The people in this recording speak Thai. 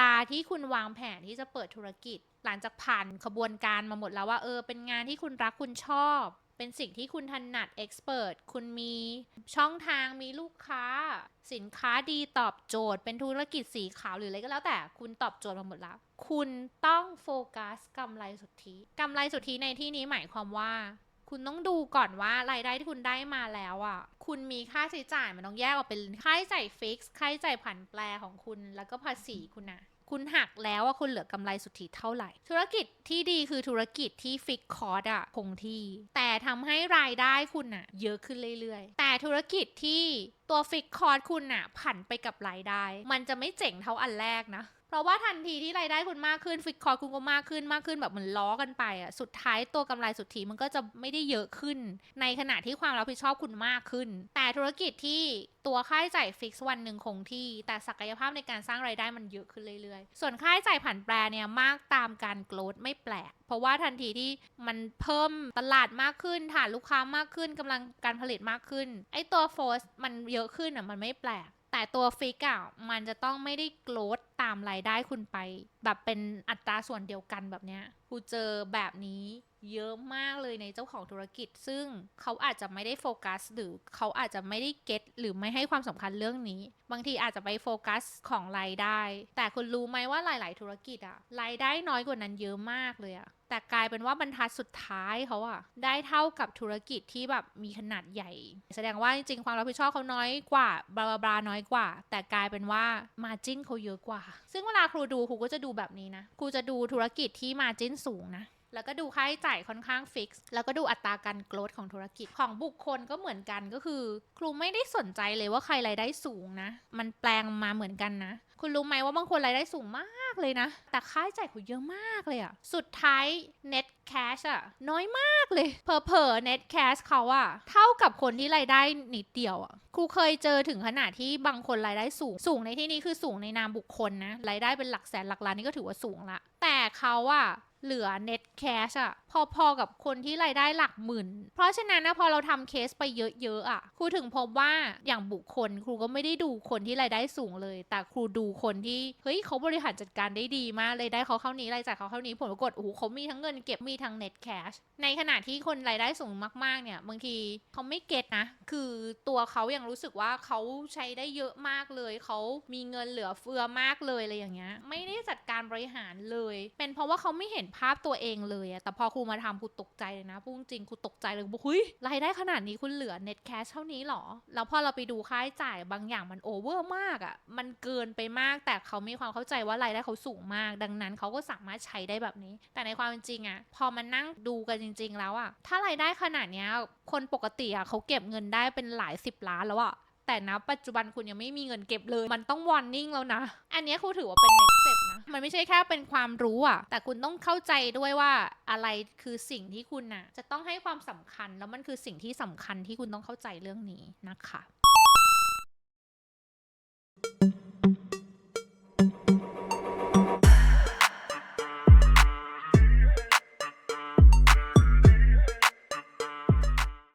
ลาที่คุณวางแผนที่จะเปิดธุรกิจ หลังจากผ่านขบวนการมาหมดแล้วว่า เออ เป็นงานที่คุณรักคุณชอบ เป็นสิ่งที่คุณถนัดเอ็กซ์เพรสคุณมีช่องทางมีลูกค้า สินค้าดีตอบโจทย์ เป็นธุรกิจสีขาวหรืออะไรก็แล้วแต่คุณตอบโจทย์มาหมดแล้ว คุณต้องโฟกัสกำไรสุทธิกำไรสุทธิในที่นี้หมายความว่า คุณต้องดูก่อนว่ารายได้ที่คุณได้มาแล้วอะ คุณมีค่าใช้จ่ายมันต้องแยกออกเป็นค่าใช้จ่ายฟิกซ์ค่าใช้จ่ายผันแปรของคุณแล้วก็ภาษีคุณนะคุณหักแล้วว่าคุณเหลือกำไรสุทธิเท่าไหร่ ธุรกิจที่ดีคือธุรกิจที่ฟิกคอร์ดอะคงที่ แต่ทำให้รายได้คุณอะเยอะขึ้นเรื่อยๆ แต่ธุรกิจที่ตัวฟิกคอร์ดคุณอะผันไปกับรายได้ มันจะไม่เจ๋งเท่าอันแรกนะ เพราะว่าทันทีที่รายได้คุณมากขึ้นฟิกคอร์คุณก็มากขึ้นมากขึ้นแบบเหมือนล้อกันไปอะสุดท้ายตัวกำไรสุทธิมันก็จะไม่ได้เยอะขึ้น ในขณะที่ความรับผิดชอบคุณมากขึ้น แต่ธุรกิจที่ตัวค่าใช้จ่ายฟิกซ์วันหนึ่งคงที่ แต่ศักยภาพในการสร้างรายได้มันเยอะขึ้นเรื่อยๆ ส่วนค่าใช้จ่ายผันแปรเนี่ยมากตามการโกรธไม่แปลก เพราะว่าทันทีที่มันเพิ่มตลาดมากขึ้นฐานลูกค้ามากขึ้นกำลังการผลิตมากขึ้นไอตัวโฟร์สมันเยอะขึ้นอะมันไม่แปลกแต่ตัวฟิกอะมันจะต้องไม่ได้โกรธ ตามรายได้คุณไป แบบเป็นอัตราส่วนเดียวกันแบบเนี้ยกูเจอแบบนี้เยอะมากเลยในเจ้าของธุรกิจ ซึ่งเขาอาจจะไม่ได้โฟกัส หรือเขาอาจจะไม่ได้เก็ตหรือไม่ให้ความสำคัญเรื่องนี้ บางทีอาจจะไปโฟกัสของรายได้ แต่คุณรู้ไหมว่าหลาย ๆ ธุรกิจอะรายได้น้อยกว่านั้นเยอะมากเลยอะแต่กลายเป็นว่าบรรทัดสุดท้ายเขาอะได้เท่ากับธุรกิจที่แบบมีขนาดใหญ่ แสดงว่าจริงๆความรับผิดชอบเขาน้อยกว่าบลาบลาบลาน้อยกว่า แต่กลายเป็นว่ามาจิ้นเขาเยอะกว่าซึ่งเวลาครูดูครูก็จะดูแบบนี้นะ ครูจะดูธุรกิจที่มาจิ้นสูงนะ แล้วก็ดูค่าใช้จ่ายค่อนข้างฟิกซ์ แล้วก็ดูอัตราการโกรธของธุรกิจ ของบุคคลก็เหมือนกันก็คือ ครูไม่ได้สนใจเลยว่าใครรายได้สูงนะ มันแปลงมาเหมือนกันนะ คุณรู้ไหมว่าบางคนรายได้สูงมากเลยนะ แต่ค่าใช้จ่ายเขาเยอะมากเลยอะสุดท้าย net cash อะน้อยมากเลยเพอเพอ net cash เขาอะเท่ากับคนที่รายได้นิดเดียวอะครูเคยเจอถึงขนาดที่บางคนรายได้สูง สูงในที่นี้คือสูงในนามบุคคลนะรายได้เป็นหลักแสนหลักล้านนี่ก็ถือว่าสูงละ แต่เขาอะเหลือ net cash อะพอๆกับคนที่รายได้หลักหมื่น เพราะฉะนั้นนะพอเราทำเคสไปเยอะๆอะครูถึงพบว่าอย่างบุคคล ครูก็ไม่ได้ดูคนที่รายได้สูงเลย แต่ครูดูคนที่เฮ้ยเขาบริหารจัดการได้ดีมากรายได้เขาเข้านี้รายจ่ายเขาเข้านี้ผลปรากฏโอ้โหเขามีทั้งเงินเก็บมีทั้ง net cash ในขณะที่คนรายได้สูงมากๆเนี่ยบางทีเขาไม่เก็ตนะ คือตัวเขายังรู้สึกว่าเขาใช้ได้เยอะมากเลยเขามีเงินเหลือเฟือมากเลยอะไรอย่างเงี้ยไม่ได้จัดการบริหารเลย เป็นเพราะว่าเขาไม่เห็นภาพตัวเองเลยอะแต่พอครูมาทำครูตกใจเลยนะพูดจริงครูตกใจเลยบอกเฮ้ยรายได้ขนาดนี้คุณเหลือ net cash เท่านี้หรอแล้วพอเราไปดูค่าใช้จ่ายบางอย่างมันโอเวอร์มากอะมันเกินไปมาก แต่เขามีความเข้าใจว่ารายได้เขาสูงมาก ดังนั้นเขาก็สามารถใช้ได้แบบนี้ แต่ในความเป็นจริงอะพอมันนั่งดูกันจริง ๆ แล้วอะถ้ารายได้ขนาดเนี้ยคนปกติอะเขาเก็บเงินได้เป็นหลายสิบล้านแล้วอะแต่นะปัจจุบันคุณยังไม่มีเงินเก็บเลย มันต้อง warning แล้วนะ อันนี้ครูถือว่าเป็น next step นะ มันไม่ใช่แค่เป็นความรู้อะแต่คุณต้องเข้าใจด้วยว่าอะไรคือสิ่งที่คุณน่ะจะต้องให้ความสำคัญ แล้วมันคือสิ่งที่สำคัญที่คุณต้องเข้าใจเรื่องนี้นะคะ